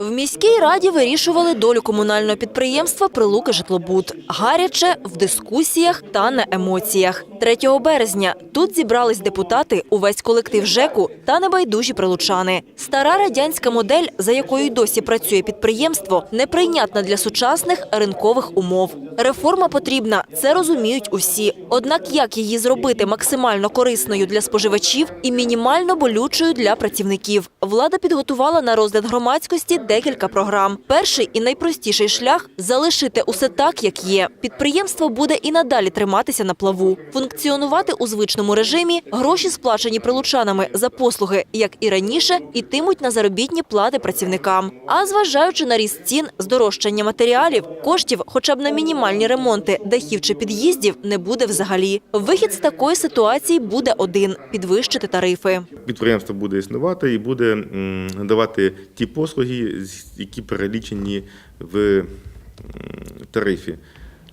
В міській раді вирішували долю комунального підприємства Прилуки житлобуд. Гаряче в дискусіях та на емоціях. 3 березня тут зібрались депутати, увесь колектив ЖЕКу та небайдужі прилучани. Стара радянська модель, за якою досі працює підприємство, неприйнятна для сучасних ринкових умов. Реформа потрібна, це розуміють усі. Однак як її зробити максимально корисною для споживачів і мінімально болючою для працівників? Влада підготувала на розгляд громадськості декілька програм. Перший і найпростіший шлях залишити усе так, як є. Підприємство буде і надалі триматися на плаву, функціонувати у звичному режимі. Гроші, сплачені прилучанами за послуги, як і раніше, ітимуть на заробітні плати працівникам. А зважаючи на ріст цін, здорожчання матеріалів, коштів, хоча б на мінімальні ремонти дахів чи під'їздів, не буде взагалі. Вихід з такої ситуації буде один підвищити тарифи. Підприємство буде існувати і буде надавати ті послуги, які перелічені в тарифі.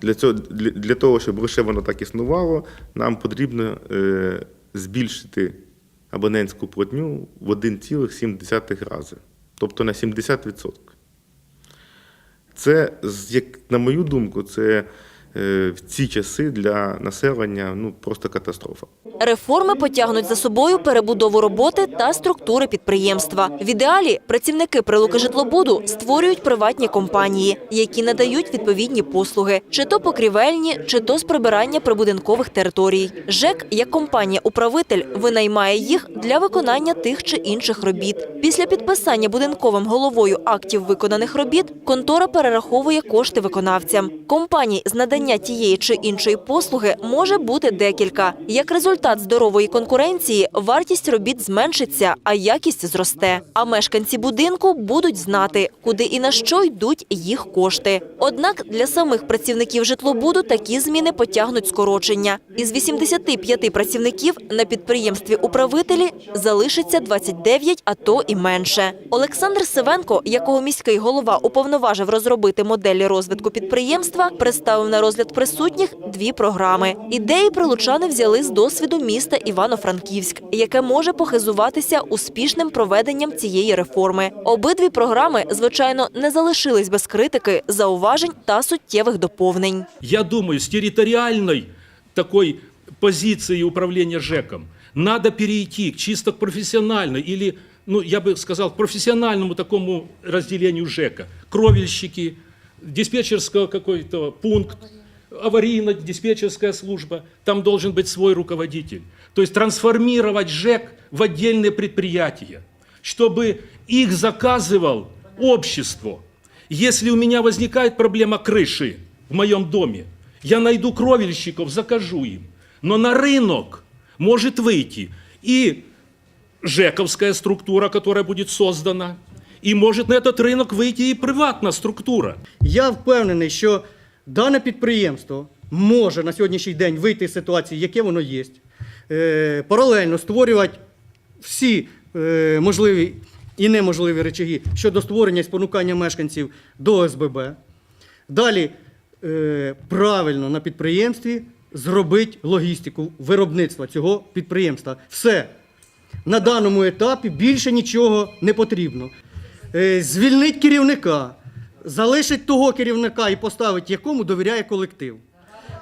Для, цього, для, того, щоб лише воно так існувало, нам потрібно е, збільшити абонентську платню в 1,7 рази, тобто на 70%. Це, як на мою думку, це в ці часи для населення ну, просто катастрофа. Реформи потягнуть за собою перебудову роботи та структури підприємства. В ідеалі працівники прилуки житлобуду створюють приватні компанії, які надають відповідні послуги, чи то покрівельні, чи то з прибирання прибудинкових територій. ЖЕК, як компанія-управитель, винаймає їх для виконання тих чи інших робіт. Після підписання будинковим головою актів виконаних робіт контора перераховує кошти виконавцям. Компаній з надання тієї чи іншої послуги може бути декілька. Як результат здорової конкуренції, вартість робіт зменшиться, а якість зросте. А мешканці будинку будуть знати, куди і на що йдуть їх кошти. Однак для самих працівників житлобуду такі зміни потягнуть скорочення. Із 85 працівників на підприємстві управителі залишиться 29, а то і менше. Олександр Сивенко, якого міський голова уповноважив розробити моделі розвитку підприємства, представив на розгляд присутніх дві програми. Ідеї прилучани взяли з досвіду міста Івано-Франківськ, яке може похизуватися успішним проведенням цієї реформи. Обидві програми, звичайно, не залишились без критики, зауважень та суттєвих доповнень. Я думаю, с территориальной такой позиции управления ЖЭКом надо перейти к чисто к профессиональной или, ну, я бы сказал, к профессиональному такому разделению ЖЭКа. Кровельщики, Диспетчерского какой-то пункт, аварийно-диспетчерская служба, там должен быть свой руководитель. То есть трансформировать ЖЭК в отдельные предприятия, чтобы их заказывал общество. Если у меня возникает проблема крыши в моем доме, я найду кровельщиков, закажу им. Но на рынок может выйти и ЖЭКовская структура, которая будет создана, и может на этот рынок выйти и приватная структура. Я впевнений, що дане підприємство може на сьогоднішній день вийти з ситуації, яке воно є, е, паралельно створювати всі е, можливі і неможливі речаги щодо створення і спонукання мешканців до ОСББ. Далі е, правильно на підприємстві зробити логістику виробництва цього підприємства. Все. На даному етапі більше нічого не потрібно. Е, Звільнить керівника, залишить того керівника і поставить якому довіряє колектив.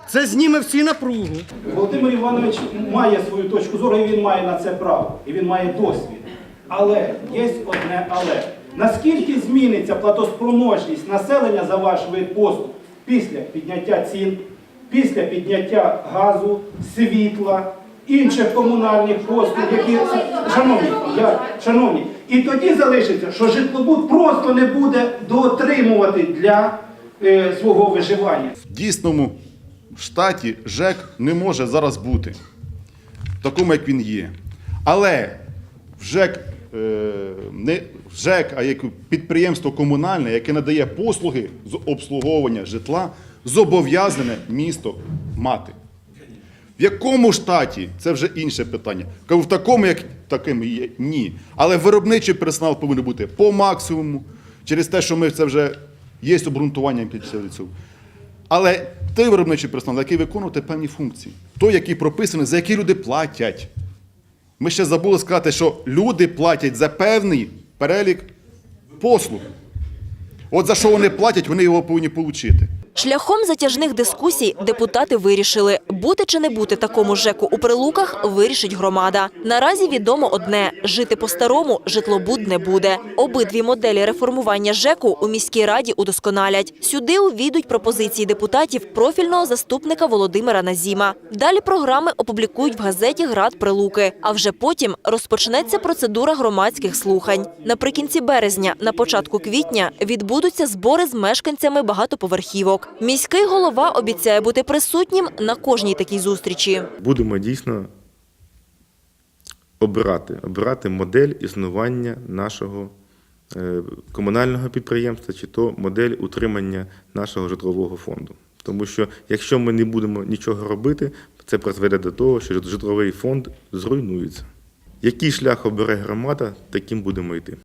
Це зніме всі напругу. Володимир Іванович має свою точку зору, і він має на це право, і він має досвід. Але є одне але. Наскільки зміниться платоспроможність населення за ваш вид послуг після підняття цін, після підняття газу, світла, інших комунальних послуг, які шановні, я, шановні, і тоді залишиться, що житлобуд просто не буде дотримувати для е, свого виживання. В дійсному штаті ЖЕК не може зараз бути такому, як він є. Але в ЖЕК, е, не ЖЕК, а як підприємство комунальне, яке надає послуги з обслуговування житла, зобов'язане місто мати. В якому штаті це вже інше питання. В такому, як таким є, ні. Але виробничий персонал повинен бути по максимуму, через те, що ми це вже є обґрунтування під цього. Але той виробничий персонал, який виконує певні функції, той, який прописаний, за які люди платять. Ми ще забули сказати, що люди платять за певний перелік послуг. От за що вони платять, вони його повинні отримати. Шляхом затяжних дискусій депутати вирішили, бути чи не бути такому ЖЕКу у Прилуках вирішить громада. Наразі відомо одне – жити по-старому житлобуд не буде. Обидві моделі реформування ЖЕКу у міській раді удосконалять. Сюди увійдуть пропозиції депутатів профільного заступника Володимира Назіма. Далі програми опублікують в газеті «Град Прилуки», а вже потім розпочнеться процедура громадських слухань. Наприкінці березня, на початку квітня відбудуться збори з мешканцями багатоповерхівок. Міський голова обіцяє бути присутнім на кожній такій зустрічі. Будемо дійсно обирати, обирати модель існування нашого е, комунального підприємства чи то модель утримання нашого житлового фонду. Тому що якщо ми не будемо нічого робити, це призведе до того, що житловий фонд зруйнується. Який шлях обере громада, таким будемо йти.